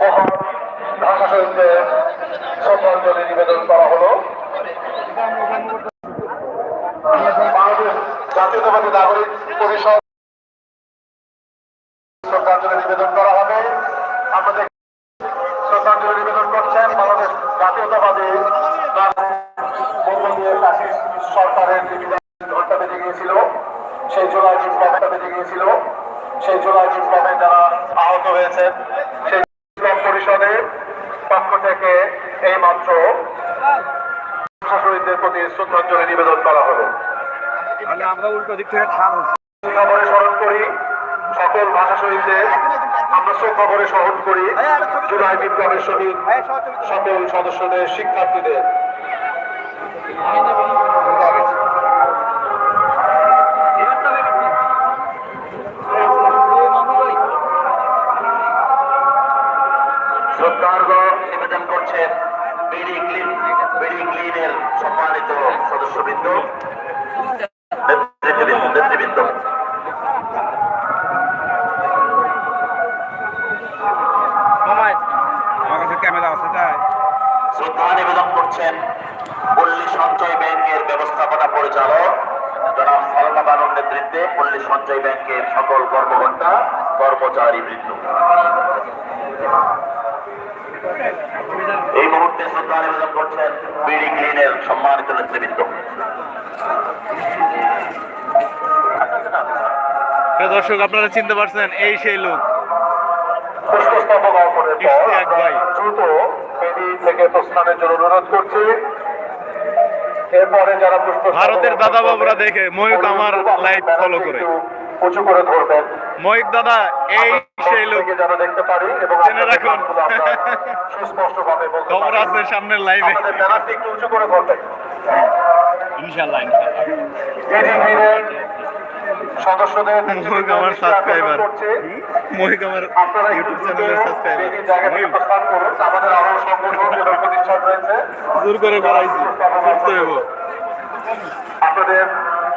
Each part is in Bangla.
মহান ভাষা শহীদদের শ্রদ্ধাঞ্জলি নিবেদন করা হলো। জাতীয়তাবাদী নাগরিক পরিষদ শ্রদ্ধাঞ্জলি নিবেদন করা হবে। আমাদের শ্রদ্ধাঞ্জলি নিবেদন করছেন বাংলাদেশ জাতীয়তাবাদী সরকারের ঘণ্টা বেজে গিয়েছিল, সেই জুলাই বিপ্লবটা বেজে গিয়েছিল। সেই জুলাই বিপ্লবে যারা আহত পক্ষ থেকে এই মাত্র শহীদদের প্রতি শ্রদ্ধাঞ্জলি নিবেদন করা হলো আমরা উল্টো দিক থেকে খবরে স্মরণ করি সকল ভাষা শহীদদের আমরা খবরে স্মরণ করি জুলাই বিপ্লবের শহীদ সকল সদস্যদের শিক্ষার্থীদের। শ্রদ্ধার্ঘ সদস্যবৃন্দ নেতৃবৃন্দ নেতৃবৃন্দ। আমার কাছে ক্যামেরা আছে তাই। শ্রদ্ধা নিবেদন করছেন পল্লী সঞ্চয় ব্যাংকের ব্যবস্থাপনা পরিচালক জনাব সালমা বানুর নেতৃত্বে পল্লী সঞ্চয় ব্যাংকের সকল কর্মকর্তা কর্মচারী বৃন্দ। এই মুহূর্তে শ্রদ্ধা নিবেদন করছেন বিডি ক্লিনের সম্মানিত নেতৃবৃন্দ। দর্শক আপনারা চিনতে পারছেন এই সেই লোক। পুষ্পস্তবক অর্পণের পর ইশতিয়াক ভাই। আমরা দ্রুত থেকে প্রস্থানের জন্য অনুরোধ করছি। এরপরে যারা ভারতের দাদা বাবুরা দেখে ময়ূক আমার লাইভ ফলো করে। উঁচু করে ধরবেন। ময়ূক দাদা এই সেই লোক। যেন দেখতে পারি এবং জেনে রাখুন। সুস্পষ্ট ভাবে খবর আছে সামনের লাইভে আমাদের ব্যানারটি একটু উঁচু করে ধরবেন। ইনশাল্লাহ এডিবির সদস্যদের আমার সাবস্ক্রাইবার ময়ূক আমার ইউটিউব চ্যানেলের সাবস্ক্রাইবার বেদির জায়গা থেকে প্রস্থান করুন। আমাদের আরও সংগঠন এবং প্রতিষ্ঠান রয়েছে। জোর করে বাড়াইছি। করতে আপনাদের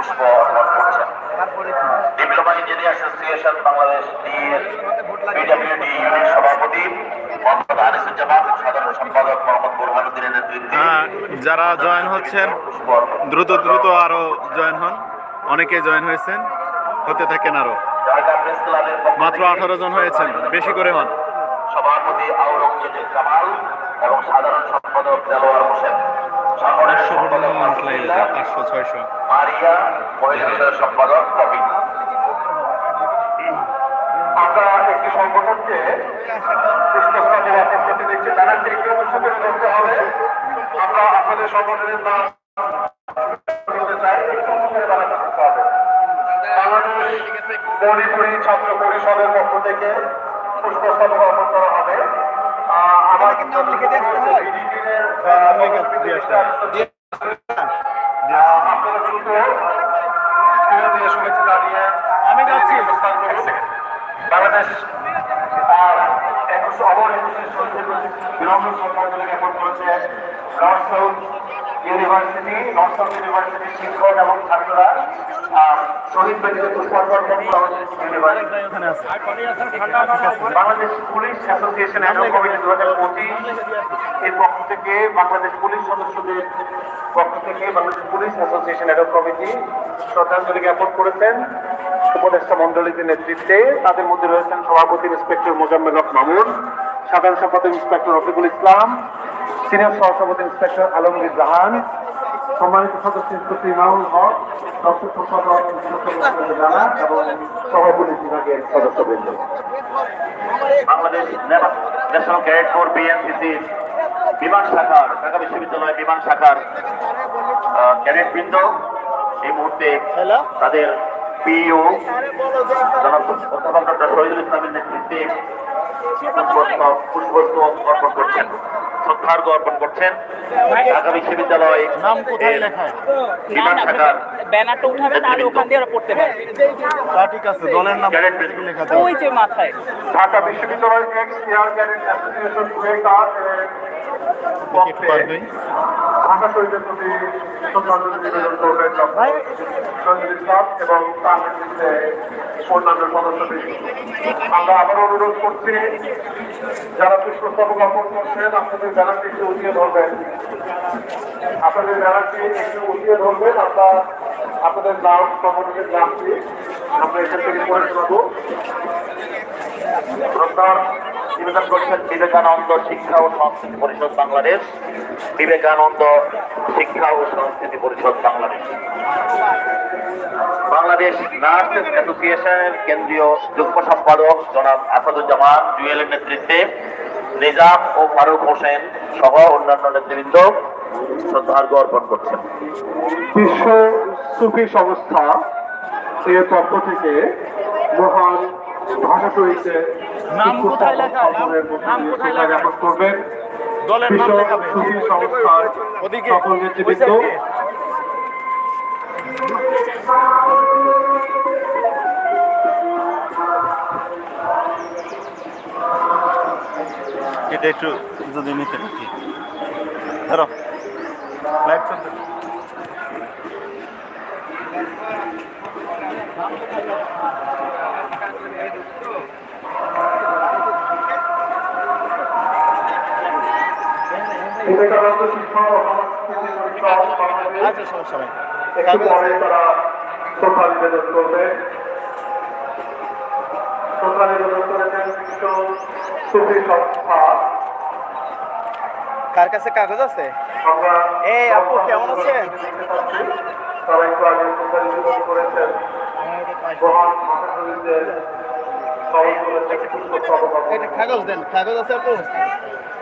পুষ্প অর্পণ করছেন diploma engineer association Bangladesh D unit সভাপতি মোহাম্মদ আনিসুজ্জামান সাধারণ সম্পাদক মোহাম্মদ বুরহানুদ্দিনের নেতৃত্বে। যারা জয়েন হচ্ছেন দ্রুত দ্রুত আরও জয়েন হন। অনেকে জয়েন হয়েছেন হতে থাকেন আরও। মাত্র আঠারো জন হয়েছেন বেশি করে হন। সভাপতি আওরঙ্গজেব কামাল এবং সাধারণ সম্পাদক দেলোয়ার হোসেন। পাঁচশো সংগঠনকে পুষ্পস্তবক করতে দেখছি ব্যানারটি একটু উঁচু করে ধরতে হবে আমরা আপনাদের সংগঠনের নাম মণিপুরী ছাত্র পরিষদের পক্ষ থেকে পুষ্পস্তবক অর্পণ করা হবে আহ, আমার নাম লিখে দেখতে হয়? আমি যাচ্ছি। বাংলাদেশ আর একুশ অমর একুশের শহীদের বিনম্র শ্রদ্ধাঞ্জলি করেছে নর্থ ইউনিভার্সিটি নর্থ ইউনিভার্সিটির শিক্ষক এবং ছাত্ররা শহীদ বেদিতে পুষ্পার্পণ আছে। Bangladesh police association annual committee দু হাজার পঁচিশ এর পক্ষ থেকে বাংলাদেশ পুলিশ সদস্যদের পক্ষ থেকে Bangladesh police association annual committee শ্রদ্ধাঞ্জলি জ্ঞাপন করেছেন। উপদেষ্টা মন্ডলীদের নেতৃত্বে তাদের মধ্যে রয়েছেন সভাপতি ইন্সপেক্টর মোজাম্মেল হক মামুন সাধারণ সম্পাদক ইন্সপেক্টর রফিকুল ইসলাম সিনিয়র সহসভাপতি ইন্সপেক্টর আলমগীর জাহান সম্মানিত সদস্য ইন্সপেক্টর ইমামুল হক দপ্তর সম্পাদক জানা এবং সহপুলিশ বিভাগের সদস্যবৃন্দ। Bangladesh national cadet corps BNCC বিমান শাখার ঢাকা বিশ্ববিদ্যালয় বিমান শাখার ক্যাডেট বৃন্দ এই মুহূর্তে তাদের পিইও জনাব অধ্যাপক ডক্টর শহীদুল ইসলামের নেতৃত্বে পুষ্পস্তক অর্পণ করছেন। শ্রদ্ধার্ঘ অর্পণ করছেন। ঢাকা বিশ্ববিদ্যালয় নাম কোথায় লেখায়? বিমান ঢাকার ব্যানারটা উঠাবেন আর ওখান দিয়ে ওরা পড়তে পারে তা ঠিক আছে দলের নাম ক্যাডেট লেখা ওই যে মাথায়। ঢাকা বিশ্ববিদ্যালয় এক্স এয়ার ক্যাডেট অ্যাসোসিয়েশন কুয়েটা এবং তার নেতৃত্বে অন্যান্য সদস্যদের আমরা আবারও অনুরোধ করছি যারা পুষ্পস্তবক অর্পণ করছেন আপনাদের ব্যানারটি একটু উঠিয়ে ধরবেন। আপনাদের ব্যানারটি একটু উঠিয়ে ধরবেন আমরা আপনাদের নাম সংগঠনের নামটি আমরা এখান থেকে পড়ে শোনাবো। নিবেদন করছেন বিবেকানন্দ শিক্ষা ও সংস্কৃতি পরিষদ বাংলাদেশ, বিবেকানন্দ শিক্ষা ও সংস্কৃতি পরিষদ বাংলাদেশ। বাংলাদেশ নার্স অ্যাসোসিয়েশনের কেন্দ্রীয় যুগ্ম সম্পাদক জনাব আসাদুজ্জামান জুয়েলের নেতৃত্বে নিজাম ও ফারুক হোসেন সহ অন্যান্য নেতৃবৃন্দ শ্রদ্ধার্ঘ্য অর্পণ করছেন। বিশ্ব সুফি সংস্থা এর পক্ষ থেকে মহান ভাষা শহীদে নাম কোথায় লেখা? নাম কোথায় লেখা? করবেন দলের নাম লেখাবে। সংস্থার ওদিকে সকল নেতৃবৃন্দ। এটা একটু যদি নিতে নাকি ধরো। লাইভ চলতে বিবেকানন্দ শিক্ষা ও সংস্কৃতি পরিষদ বাংলাদেশ আচ্ছা সমস্যা নাই একটু পরে তারা শ্রদ্ধা নিবেদন করবে। শ্রদ্ধা নিবেদন করেছেন বিশ্ব সুফি সংস্থা কার কাছে কাগজ আছে? এই আপু, কেমন আছেন? তারা একটু আগে নিবেদন করেছেন। মহান কাগজ দেন কাগজ আছে আপু।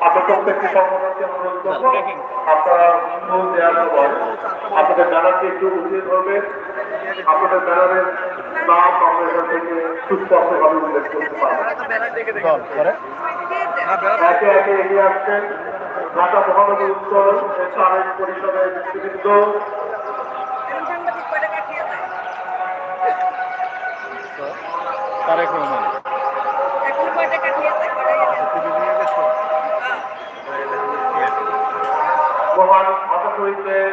প্রত্যেকটি সংগঠনকে অনুরোধ করব আপনারা ফুল দেওয়ার পর আপনাদের ব্যানারকে একটু উঠিয়ে ধরবেন আপনাদের ব্যানারের নাম আমরা এখান থেকে সুস্পষ্টভাবে উল্লেখ করতে পারব একে একে এগিয়ে আসছেন ঢাকা মহানগর উত্তর এসআরএম পরিষদের নেতৃবৃন্দ তারেক রহমান মহান ভাষা শহীদদের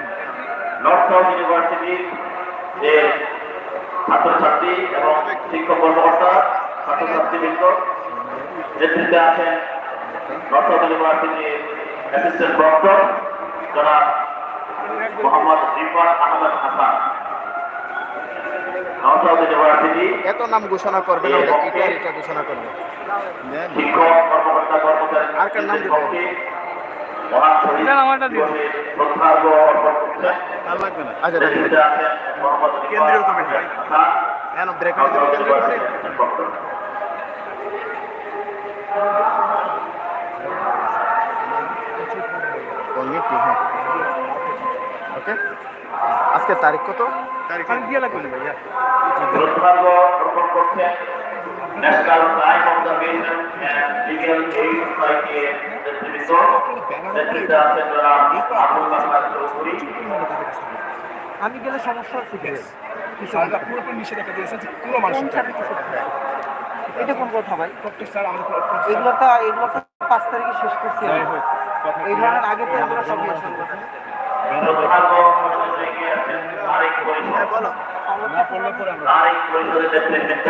নর্থ সাউথ ইউনিভার্সিটি এর ছাত্রছাত্রী এবং শিক্ষক কর্মকর্তা ছাত্রছাত্রীবৃন্দ নেতৃত্বে আছেন নর্থ সাউথ ইউনিভার্সিটির অ্যাসিস্ট্যান্ট ডক্টর জনাব মোহাম্মদ রিফাত আহমেদ হাসান। নওশাদ ইউনিভার্সিটি এত নাম ঘোষণা করবে না ওদের এটা আর এটা ঘোষণা করবে। শিক্ষক কর্মকর্তা কর্মচারী আর কার নাম দিবো? পক্ষে শহীদ শ্রদ্ধার্ঘ অর্পণ করছেন আর লাগবে না আচ্ছা কেন্দ্রীয় কমিটি। কেন ব্রেক করে দেবো কেন্দ্রীয় কমিটি? হ্যাঁ ওকে আজকে তারিখ কত তারিখ দিয়ে লাগবে না ভাইয়া national crime of the nation and legal aid সোসাইটির নেতৃত্ব নেতৃত্বে আছেন আবুল বাসার চৌধুরী আমি গেলে সমস্যা আছে কি? পুরোপুরি নিষেধাজ্ঞা দিয়েছে যে কোনো মানুষ এটা কোন কথা ভাই? এগুলো তো এগুলো তো পাঁচ তারিখে শেষ করছি আমি। এই ধরনের আগে তো এগুলো সব পরিষদের নেতৃত্ব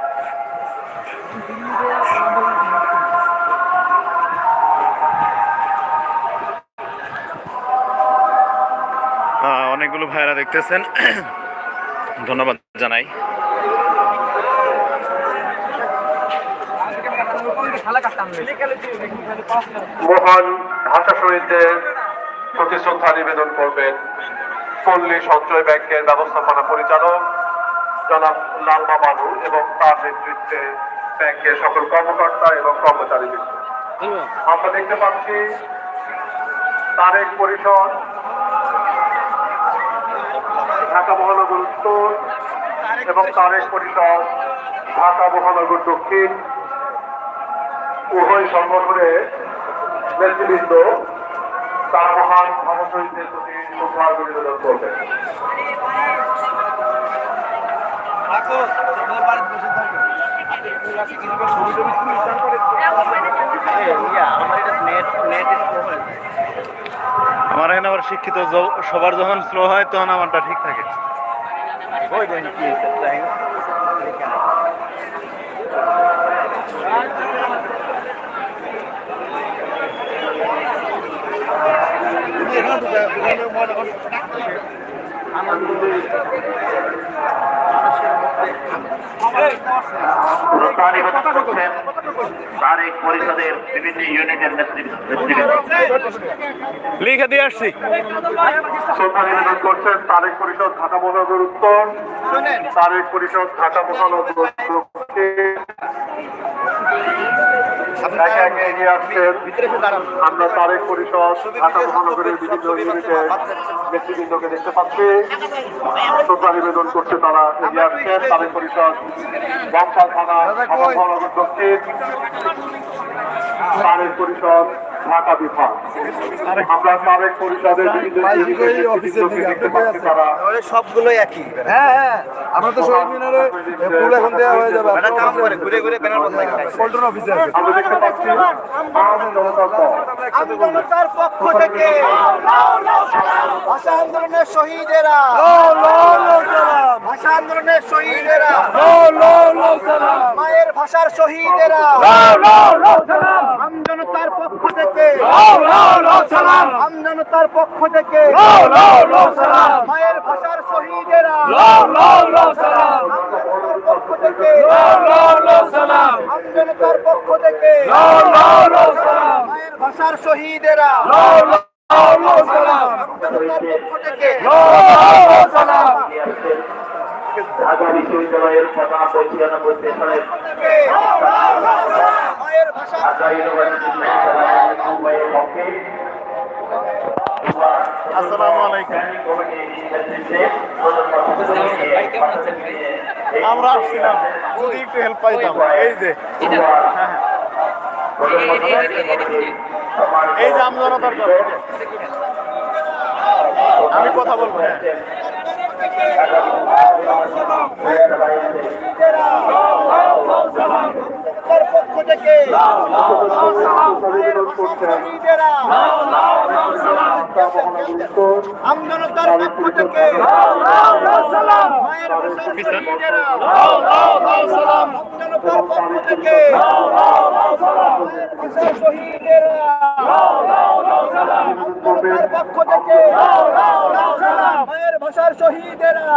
অনেকগুলো ভাইরা দেখতেছেন। ধন্যবাদ জানাই। মহান ভাষা শহীদদের প্রতি শ্রদ্ধা নিবেদন করবেন। পল্লী সঞ্চয় ব্যাংকের ব্যবস্থাপনা পরিচালক জনাব লালমা বাবু এবং তার নেতৃত্বে ব্যাংকের সকল কর্মকর্তা এবং কর্মচারী আমরা দেখতে পাচ্ছি তারেক পরিষদ ঢাকা মহানগর উত্তর এবং তারেক পরিষদ ঢাকা মহানগর দক্ষিণ। উভয় সংগঠনের নেতৃবৃন্দ তার মহান ধর্মশহীদদের প্রতি শ্রদ্ধা নিবেদন করবেন। আমার এখানে আবার শিক্ষিত সবার যখন স্লো হয় তখন আমারটা ঠিক থাকে। নিবেদন করছেন তারেক পরিষদের বিভিন্ন ইউনিটের লিখে দিয়ে আসছি। শ্রদ্ধা নিবেদন করছেন তারেক পরিষদ ঢাকা মহানগর উত্তর। তারেক পরিষদ ঢাকা মহানগর আমরা তারেক পরিষদ ঢাকা মহানগরের বিভিন্ন ইউনিটে নেতৃবৃন্দকে দেখতে পাচ্ছি। শ্রদ্ধা নিবেদন করছে তারা। এগিয়ে আসছেন তারেক পরিষদ বংশাল থানা মহানগর দক্ষিণ। তারেক পরিষদ ঢাকা বিভাগ আমরা তারেক পরিষদের তারা সবগুলোই একই হ্যাঁ হ্যাঁ আমরা তো শহীদ মিনারে ফুল এখন দেওয়া হয়ে যাবে কাম করে ঘুরে ঘুরে ব্যানার বন্ধ পল্টন অফিসে আমরা দেখতে পাচ্ছি বাংলাদেশ জনতার পক্ষ থেকে ভাষা আন্দোলনের শহীদেরা ভাষা আন্দোলনের শহীদেরা মায়ের ভাষার শহীদেরা পক্ষ থেকে আমজনতার পক্ষ থেকে মায়ের ভাষার শহীদেরা পক্ষ থেকে আমজনতার পক্ষ থেকে মায়ের ভাষার শহীদেরা আমজনতার পক্ষ থেকে ঢাকা বিশ্ববিদ্যালয়ের সভা পঁচিয়ানব্বই সেশনের আমরা আসছিলাম যদি একটু হেল্প পাইতাম এই যে এই যে আমজনতার কথা আমি কথা বলব হ্যাঁ। পক্ষ থেকে আমজনতার পক্ষ থেকে মায়ের আমজনতার পক্ষ থেকে পক্ষ থেকে মায়ের ভাষার শহীদেরা